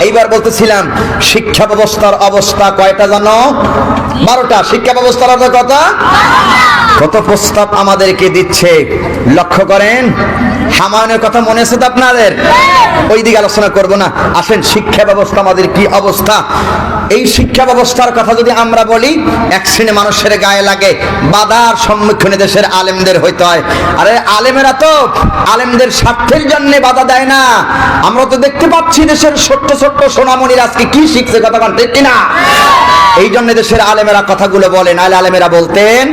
এইবার বলতেছিলাম শিক্ষা ব্যবস্থার অবস্থা কয়টা জানো? বারোটা। শিক্ষা ব্যবস্থার কথা কত? কত প্রস্তাব আমাদেরকে দিচ্ছে? লক্ষ্য করেন হামায়নের কথা মনে আছে তো আপনাদের? ওই দিকে আলোচনা করব না। আসেন শিক্ষা ব্যবস্থা আমাদের কি অবস্থা? এই শিক্ষা ব্যবস্থার কথা যদি আমরা বলি এক শ্রেণি মানুষের গায়ে লাগে বাধার সম্মুখীন দেশের আলেমদের হইতে হয়। আরে আলেমেরা তো আলেমদের স্বার্থের জন্য বাধা দেয় না। আমরা তো দেখতে পাচ্ছি দেশের ছোট্ট ছোট্ট সোনামণির আজকে কি শিখছে কথা কন ঠিক কিনা? এই জন্য দেশের আলেমেরা কথাগুলো বলেন আলে আলেমেরা বলতেন?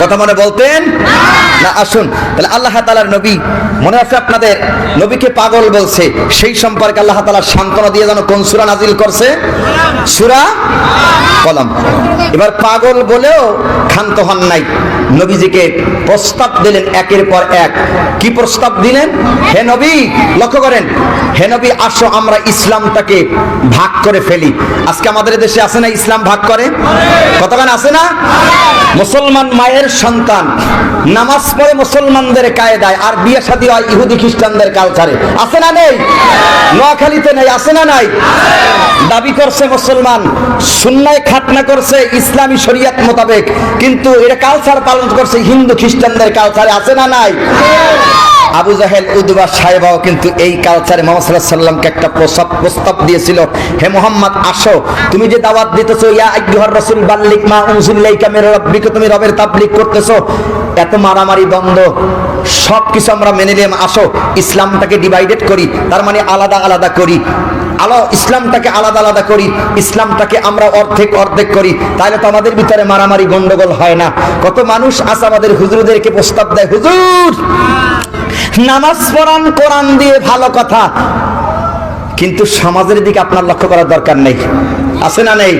কথা মনে বলতেন? না আসুন। তাহলে আল্লাহ তালার নবী, মনে আছে আপনাদের? নবীকে পাগল বলছে। সেই সম্পর্কে আল্লাহ তালা সান্ত্বনা দিয়ে যেন কোন সুরা নাজিল করছে? সুরা কলম। এবার পাগল বলেও ক্ষান্ত হন নাই। নবীজিকে প্রস্তাব দিলেন একের পর এক। কি প্রস্তাব দিলেন? হে নবী, লক্ষ্য করেন। হে নবী, আসো, আমরা ইসলামটাকে ভাগ করে ফেলি। আজকে আমাদের দেশে আছে না ইসলাম ভাগ করে? কতক্ষণ আছে না? মুসলমান মায়ের সন্তান। নামাজ পড়ে মুসলমানদের কায়দায় আর বিয়ে শাদী হয় ইহুদি খ্রিস্টানদের কালচারে আছে না নেই? নোয়াখালীতে নেই, আছে না নাই? দাবি করছে মুসলমান, সুন্নায় খাতনা করছে ইসলামী শরিয়াত মোতাবেক, কিন্তু এটা কালচার পালন করছে হিন্দু খ্রিস্টানদের কালচারে আছে না নাই? আবু জাহেল, উদবা সাহেবাও কিন্তু এই কালচারে মোহাম্মদ সাল্লামকে একটা প্রস্তাব প্রস্তাব দিয়েছিল। হে মোহাম্মদ, আসো। তুমি যে দাওয়াত দিতেছো, ইয়া আইয়ুহার রাসূল বাল্লিক মা উনজিল্লাইকা মির রাব্বিকা, তুমি রবের তাবলীগ করতেছো। এত মারামারি দ্বন্দ্ব সব কিছু আমরা মেনে নিলাম আসো, ইসলামটাকে ডিভাইডেড করি, তার মানে আলাদা আলাদা করি। আলো, ইসলামটাকে আলাদা আলাদা করি, ইসলামটাকে আমরা অর্ধেক অর্ধেক করি, তাহলে তো আমাদের ভিতরে মারামারি, গন্ডগোল হয় না। কত মানুষ আছে আমাদের হুজুরদেরকে প্রস্তাব দেয়, হুজুর, নামাজ পড়ান, কোরআন দিয়ে ভালো কথা। কিন্তু সমাজের দিকে আপনার লক্ষ্য করার দরকার নেই। আছে না নেই?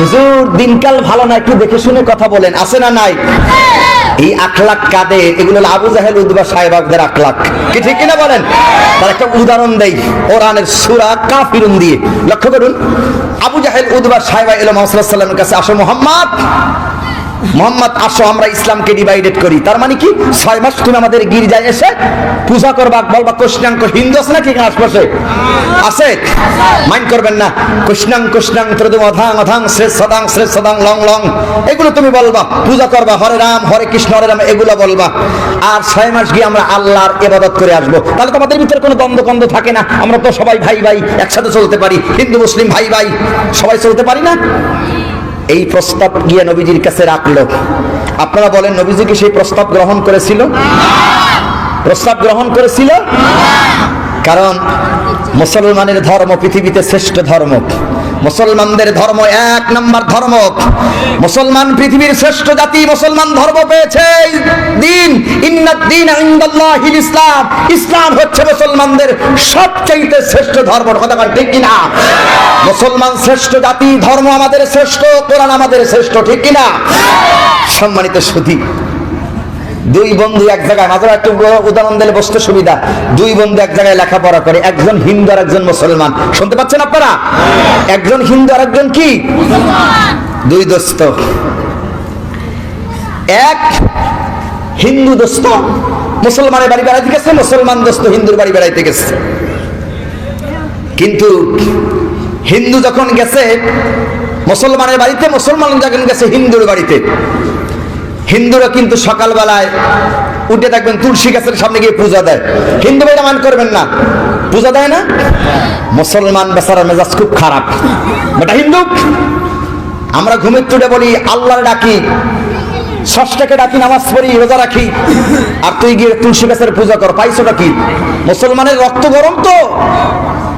হুজুর, দিনকাল ভালো না, একটু দেখে শুনে কথা বলেন। আছে না নাই? এই আখলাক কাদে এগুলো হলো আবু জাহেল উদ্বা সাহেবাগদের আখলাক। কি ঠিক কিনা বলেন? তার একটা উদাহরণ দেই। কোরআনের সুরা কাফিরুন দিয়ে। লক্ষ্য করুন। আবু জাহেল উদ্বা সাহেবা এলো মোহাম্মদ সাল্লামের কাছে আসো মোহাম্মদ। মোহাম্মদ, আসো, আমরা ইসলামকে ডিভাইডেড করি। তার মানে কি? ছয় মাস তুমি আমাদের গির্জায় এসে পূজা করবা, বলবা কৃষ্ণাঙ্ক হিন্দু আছে নাকি আশপাশে? আছে? মাইন্ড করবেন না। কৃষ্ণাং কৃষ্ণাং ত্রদু অধাং অধাং, শ্রেষ্ঠ, সদাং শ্রেষ্ঠ, সদাং, লং লং। এগুলো তুমি বলবা। পূজা করবা, হরে রাম, হরে কৃষ্ণ, হরে রাম, এগুলো বলবা। আর ছয় মাস গিয়ে আমরা আল্লাহর ইবাদত করে আসব। তাহলে তো আমাদের ভিতরে কোনো দ্বন্দ্ব কন্দ থাকে না? আমরা তো সবাই ভাই ভাই একসাথে চলতে পারি। হিন্দু, মুসলিম ভাই ভাই সবাই চলতে পারি না? এই প্রস্তাব গিয়ে নবীজির কাছে রাখল। আপনারা বলেন, নবীজি কি সেই প্রস্তাব গ্রহণ করেছিল? প্রস্তাব গ্রহণ করেছিল? কারণ মুসলমানের ধর্ম পৃথিবীতে শ্রেষ্ঠ ধর্ম। মুসলমানদের ধর্ম এক নম্বর ধর্ম। মুসলমান পৃথিবীর শ্রেষ্ঠ জাতি, মুসলমান ধর্ম পেয়েছে। দিন ইন্নাদ্দিন ইনদাল্লাহিল ইসলাম। ইসলাম হচ্ছে মুসলমানদের সবচেয়ে শ্রেষ্ঠ ধর্ম। কথা ঠিক কিনা? মুসলমান শ্রেষ্ঠ জাতি, ধর্ম আমাদের শ্রেষ্ঠ, কোরআন আমাদের শ্রেষ্ঠ, ঠিক কিনা? সম্মানিত সুধী দুই বন্ধু এক জায়গায় মাত্র একটু উদাহরণ দিলে বসতে সুবিধা। দুই বন্ধু এক জায়গায় লেখাপড়া করে একজন হিন্দু আর একজন মুসলমান। শুনতে পাচ্ছেন আপনারা? একজন হিন্দু আর একজন কি? দুই দোস্ত। এক হিন্দু দোস্ত মুসলমানের বাড়ি বেড়াইতে গেছে মুসলমান দোস্ত হিন্দুর বাড়ি বেড়াইতে গেছে। কিন্তু হিন্দু যখন গেছে মুসলমানের বাড়িতে মুসলমান যখন গেছে হিন্দুর বাড়িতে। হিন্দুরা কিন্তু সকালবেলায় উঠে থাকবেন তুলসী গাছের সামনে গিয়ে পূজা দেয়। হিন্দু ভাইরা মান করবেন না। পূজা দেয় না? মুসলমান বেচারা মেজাজ খুব খারাপ। বেটা হিন্দু, আমরা ঘুমের তুলে বলি, আল্লাহর ডাকি, ষষ্ঠকে ডাকি, নামাজ পড়ি, রোজা রাখি। আর তুই গিয়ে তুলসী গাছের পূজা কর, পাইছোটা কি? মুসলমানের রক্ত গরম তো।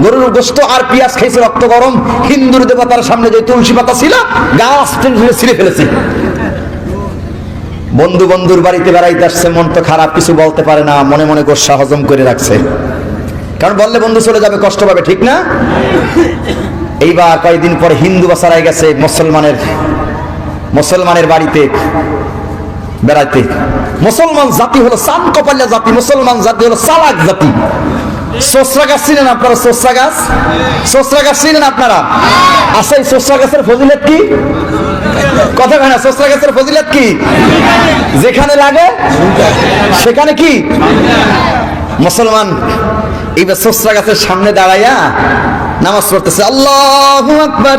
গরুর গোস্ত আর পিয়াজ খাইছে রক্ত গরম। হিন্দুর দেবতার সামনে যে তুলসী পাতা ছিল, গাছ ছিঁড়ে ফেলেছে। বন্ধু বন্ধুর বাড়িতে বেড়াইতে আসছে, মন তো খারাপ, কিছু বলতে পারে না, মনে মনে গোসা হজম করে রাখছে। কারণ বললে বন্ধু চলে যাবে, কষ্ট পাবে, ঠিক না? এইবার কয়েকদিন পরে হিন্দু বাসারাই গেছে মুসলমানের মুসলমানের বাড়িতে বেড়াইতে। মুসলমান জাতি হলো সান কপাল্লা জাতি, মুসলমান জাতি হলো সালাক জাতি। সোসরা গাছ চিনেন আপনারা, সোসরা গাছ? সোসরা গাছ চিনেন আপনারা? আচ্ছা এই গাছের ফজিলত কি? কথা কেনা সোসরা গাছের ফজিলত কি? যেখানে লাগে, সেখানে কি? মুসলমান, এইবার সোসরা গাছের সামনে দাঁড়াইয়া নামাজ পড়তেছে। আল্লাহ আকবার।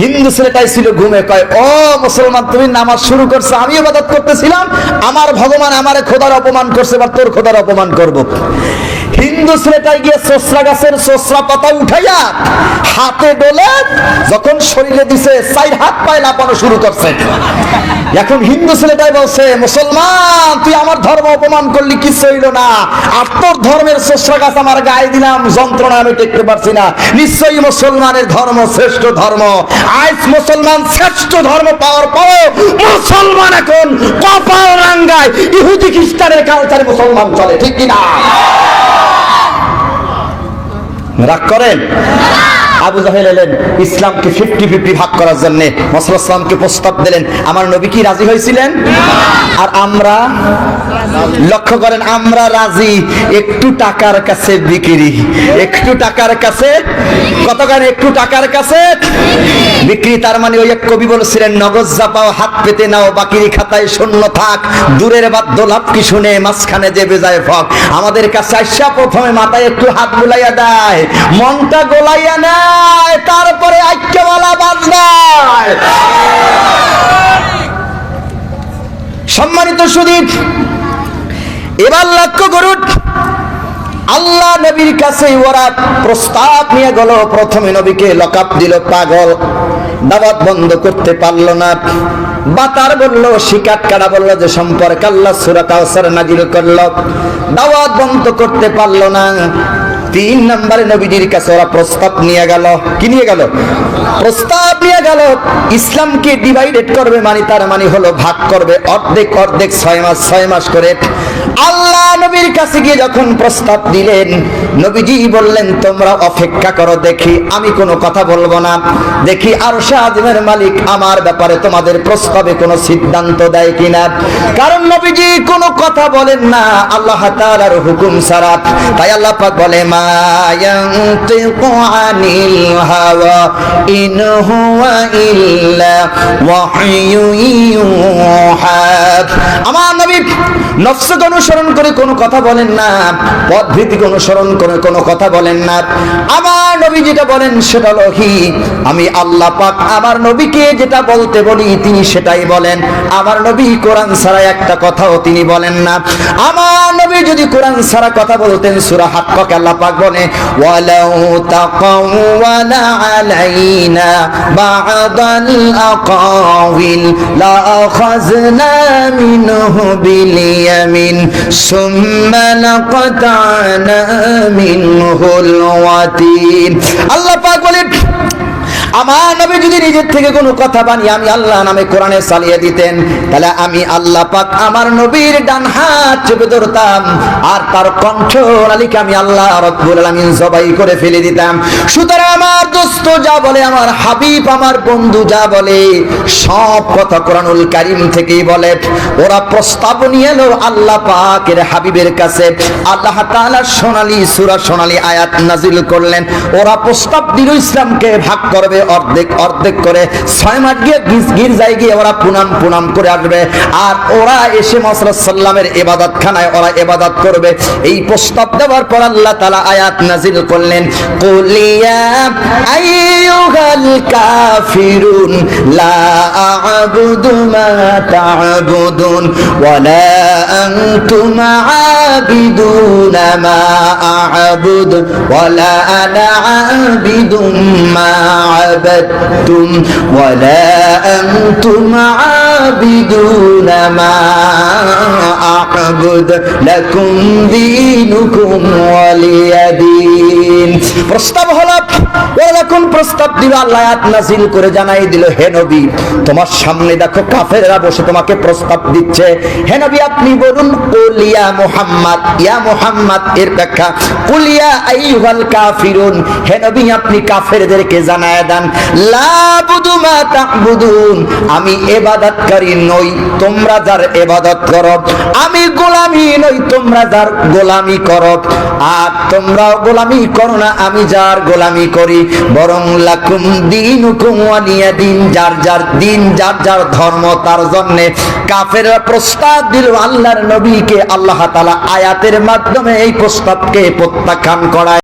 হিন্দু ছেলেটাই ছিল ঘুমে কয়, ও মুসলমান, তুমি নামাজ শুরু করছ আমি ইবাদত করতেছিলাম। আমার ভগবান আমারে খোদার অপমান করছে বা তোর খোদার অপমান করব। হিন্দু ছেলেটাই গিয়ে সোসরা গাছের সোসরা পাতা উঠাইয়া হাতে ডলে যখন শরীরে দিছে চাই হাত পায়ে লাপানো শুরু করছে। এখন হিন্দু ছেলেটাই বলছে, মুসলমান, তুই আমার ধর্ম অপমান করলি কিছু হইল না। আর তোর ধর্মের সোসরা গাছ আমার গায়ে দিলাম, যন্ত্রণা আমি টেকতে পারছি না। নিশ্চয়ই মুসলমানের ধর্ম শ্রেষ্ঠ ধর্ম। আজ মুসলমান শ্রেষ্ঠ ধর্ম পাওয়ার পরও মুসলমান এখন কপাল রাঙ্গায় ইহুদি খ্রিস্টানের কালচারে মুসলমান চলে, ঠিক কিনা? রাগ করেন? আবু জাহেল এলেন, ইসলামকে ফিফটি ফিফটি ভাগ করার জন্য। মসলামকে প্রস্তাব দিলেন, আমার নবী কি রাজি হয়েছিলেন? আর আমরা লক্ষ্য করেন, আমরা রাজি, একটু টাকার কাছে বিক্রি। একটু টাকার কাছে কতখান একটু টাকার কাছে বিক্রি। তার মানে ওই এক কবি বলেছিলেন, নগদ জাপাও হাত পেতে নাও বাকিরি খাতায় শূন্য থাক। দূরের বাদ্য লাভ কি শুনে, মাঝখানে যে বেজায় ফক। আমাদের কাছে আসা প্রথমে মাথায় একটু হাত বুলাইয়া দেয়। মনটা গোলাইয়া নেয়, তারপরে আইক্যওয়ালা বাজনায়। সম্মানিত সুদীপ এবার লক্ষ্য করুন, আল্লাহ নবীর কাছে ওরা প্রস্তাব নিয়ে গেল। প্রথমে নবীকে লকাপ দিল পাগল, দাওয়াত বন্ধ করতে পারল না। বাতার বলল শিকাট কাটা বলল যে সম্পর্ক আল্লাহ সুরাত কাউসার নাজিল করল। দাওয়াত বন্ধ করতে পারল না। তিন নম্বরে নবীজির কাছে ওরা প্রস্তাব নিয়ে গেল। কি নিয়ে গেল? প্রস্তাব নিয়ে গেল, ইসলামকে ডিভাইডেড করবে মানে তার মানে হলো ভাগ করবে অর্ধেক অর্ধেক, ছয় মাস ছয় মাস করে। আল্লাহ নবীর কাছে গিয়ে যখন প্রস্তাব দিলেন, নবীজি বললেন, তোমরা অপেক্ষা করো, দেখি আমি কোনো কথা বলব না। দেখি আর শাহজিমের মালিক আমার ব্যাপারে তোমাদের প্রস্তাবে কোনো সিদ্ধান্ত দেয় কিনা? কারণ নবীজি কোনো কথা বলেন না, আল্লাহ তাআলার হুকুম ছাড়া। তাই আল্লাহ বলে, মা ইয়ানতিকু আনিল হাওয়া ইন হুয়া ইল্লা ওয়াহয়ু ইউহা আমার নবী নফসকে অনুসরণ করে কোনো কথা বলেন না পদ্ধতিক অনুসরণ করে কোনো কথা বলেন না। আমার নবী যেটা বলেন সেটা কি আমি আল্লাহ পাক আমার নবীকে যেটা বলতে বলি তিনি সেটাই বলেন। আমার নবী কোরআন ছাড়া একটা কথাও তিনি বলেন না। আমার নবী যদি কোরআন ছাড়া কথা বলতেন, সূরা হাক্কাক আল্লাহ পাক বলে, ওয়ালাউ তাকাওয়ালা আলাইনা বা'দাল আকাওয়িল লা আখাযনা মিনহু বিল ইয়ামিন ثم لقطعنا منه الوتين الله পাক বলেন আমার নবী যদি নিজের থেকে কোনো কথা বানিয়ে আমি আল্লাহ নামে কোরআনে চালিয়ে দিতেন, তাহলে আমি আল্লাহ পাক আমার নবীর ডান হাত চেপে ধরতাম আর তার কণ্ঠ নালিকে আমি আল্লাহ রব্বুল আলামিন জবাই করে ফেলে দিতাম। সুতরাং আমার দোস্ত যা বলে, আমার হাবিব, আমার বন্ধু যা বলে, সব কথা কোরআনুল কারিম থেকেই বলে। ওরা প্রস্তাব নিয়ে এলো আল্লাহ পাকের হাবিবের কাছে। আল্লাহ তাআলা সোনালী সূরা সোনালী আয়াত নাজিল করলেন। ওরা প্রস্তাব দিল ইসলামকে ভাগ করবে। অর্ধেক অর্ধেক করে ছয় মাস গিয়ে গির্জায় গিয়ে ওরা পুনাম পুনাম করে আসবে। আর ওরা এসে মসলাত সাল্লামের এবাদত খানায় ওরা এবাদত করবে। এই প্রস্তাব দেওয়ার পর আল্লাহ তালা আয়াত নাজিল করলেন কুলিয়া আইয়ুহাল কাফিরুন, লা আ'বুদু মা তা'বুদুন ওয়ালা আনতুম আবিদুনা মা আ'বুদু ওয়ালা আনা আবিদুম মা عبدتم ولا أنتم عابدون ما أعبد لكم دينكم ولي دين প্রস্তাব হলো আপনি কাফেরদেরকে দেন আমি ইবাদতকারী নই, তোমরা যার ইবাদত করো, আমি গোলামি নই, তোমরা যার গোলামি করো, আর তোমরা গোলামি করো না, আমি যার গোলামি করি, বরং লাকুম দিন ওয়ালিয়া দিন, যার যার দিন, যার যার ধর্ম, তার জন্য কাফেররা প্রস্তাব দিল আল্লাহর নবীকে। আল্লাহ তালা আয়াতের মাধ্যমে এই প্রস্তাবকে প্রত্যাখ্যান করায়।